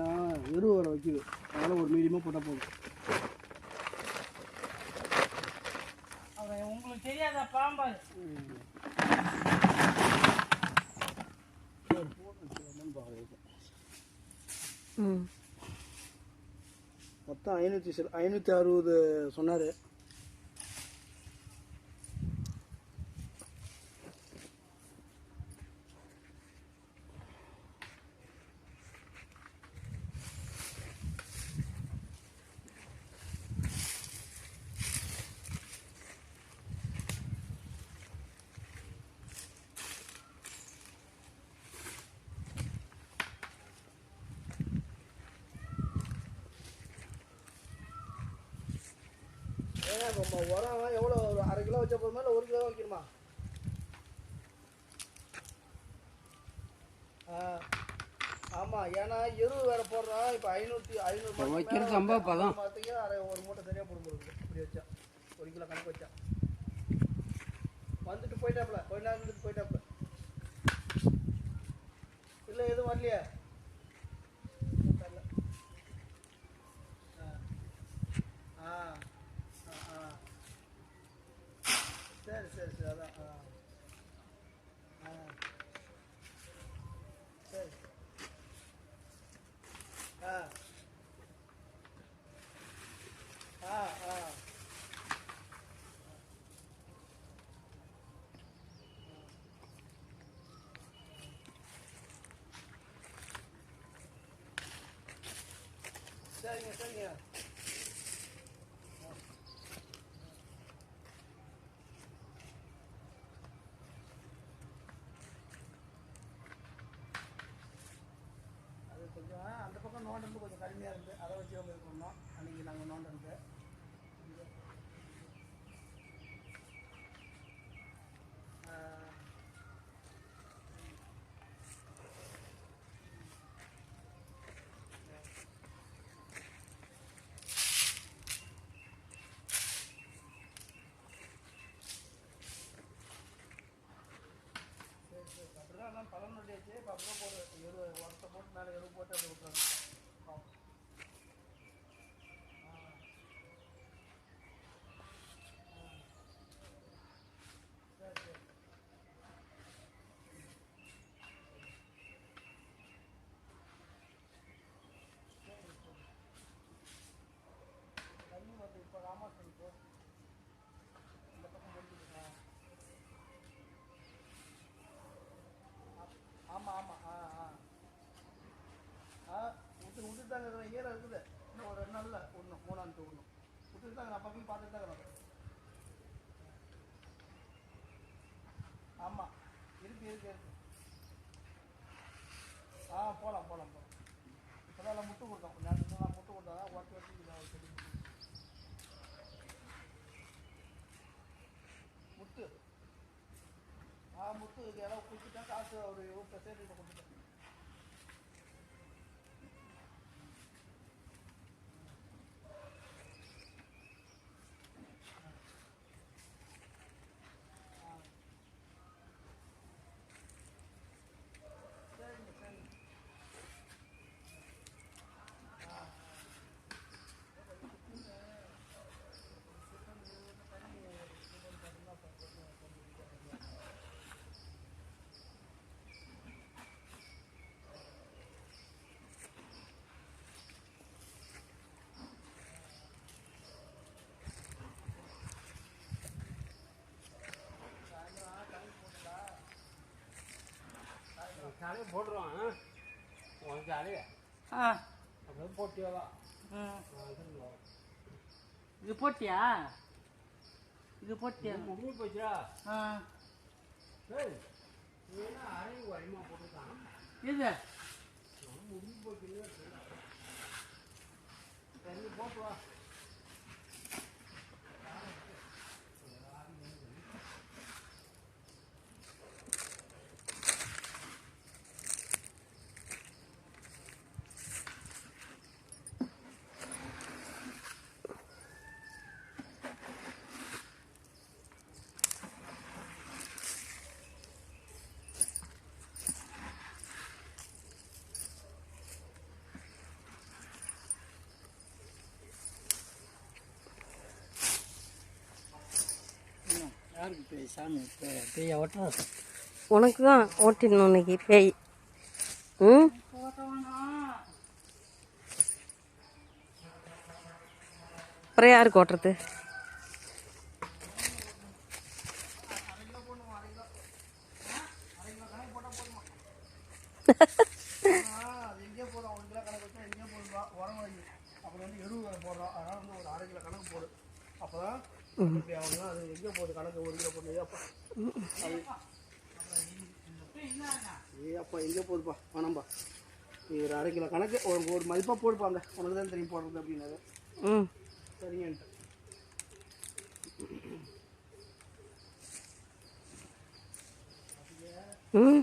ஏன்னா எரு வர வைக்குது. அதனால் ஒரு மீடியமாக போட்டால் போதும். உங்களுக்கு தெரியாத பாம்பா ம். மொத்தம் ஐநூற்றி சில ஐநூற்றி அறுபது சொன்னார். ஏன்னா நம்ம உரம் எவ்வளோ ஒரு அரை கிலோ வச்ச போதுமா? இல்லை ஒரு கிலோ வைக்கணுமா? ஆமாம் ஏன்னா எரு வேற போடுறோம் இப்போ ஐநூற்றி ஐநூறு வைக்கிறது ரொம்ப பதம். பார்த்திங்க அரை ஒரு மூட்டை சரியாக போடும் போடுது இப்படி வச்சா. ஒரு கிலோ கணக்கு வச்சா. வந்துட்டு போயிட்டாப்புல. கொஞ்ச நேரம் இருந்துட்டு போயிட்டாப்புல. இல்லை எதுவும் வரலையா தெரியல. ஆ ஆ ஆ ஆ சரி சரி சரி அதான் ஆ ஆ சரி ஆ ஆ ஆ சரிங்க சரிங்க அது அந்த கொஞ்சம் கடுமையாக இருந்து அதை வச்சு அவங்க இது பண்ணோம். அன்றைக்கி நாங்கள் நோண்டுறது அப்படிதான் எல்லாம் பலன் நொட்டியாச்சு இப்போ அப்படியே எரு உரத்தை போட்டு மேலே எரு போட்டு அப்படி விட்டுறாங்க பாவம். ஆ. ஆ. சரி சரி சரி, சரி. தண்ணி வருது இப்போ ராமாசன் போ இந்த பக்கம் முடிஞ்சுக்கலாம் ஆமாம் ஆமாம் ஆ ஆ ஆ விட்டு விட்டுட்டு தாங்க இருக்கிறேன் ஈரம் இருக்குது இன்னும் ஒரு ரெண்டு நாளில் ஒன்று மூணாண்டு ஒன்றும் விட்டுட்டு தான் நான் பக்கம் பார்த்துட்டு தான் இருக்கிறேன் ஆமாம் இருக்கு இருக்கு இருக்கு. ஆ போகலாம் போகலாம் போகலாம் இப்போ தான் முட்டு கொடுத்தோம். கொஞ்சம் நேரத்துக்கு நான் முட்டு கொடுத்தா தான் ஒட்டி ஒட்டி செடி முட்டு. ஆ முட்டு இது எல்லாம் கொடுத்துட்டேன் காசு ஒரு இருபது சேர்த்து கொடுத்துட்டேன் ஆ. சரிங்க சரிங்க ஆ காலையை போட்டுருவான் உன் காலையை ஆ. அப்படியே போட்டியலாம் ம் இது போட்டியா? இது போட்டியா? முடிஞ்சு போச்சா? ஆ. நீ என்ன அரை குறையமா போட்டுருக்கான்? இது? முடிஞ்சு போச்சுன்னு சரி போட்டு வா. யாருக்கு பேய் சாமி பேய் உனக்கு தான் ஓட்டிடணும் இன்னைக்கு பேய். ம்? அப்புறம் யாருக்கு ஓட்டுறது? அப்புறம் வந்து எருவு போடுறோம். அதனால் வந்து ஒரு அரை கிலோ கணக்கு போடு. அப்போ தான் அப்படி அது எங்கே போகுது கணக்கு ஒரு கிலோ போடணும் ஏப்பா அது ஏப்பா எங்கே போகுதுப்பா வேணாம்பா ஒரு அரை கிலோ கணக்கு ஒரு ஒரு மதிப்பாக போடுப்பாங்க உனக்கு தான் தெரியும் போடுறது அப்படின்னாரு ம் சரிங்கன்ட்டு ம்.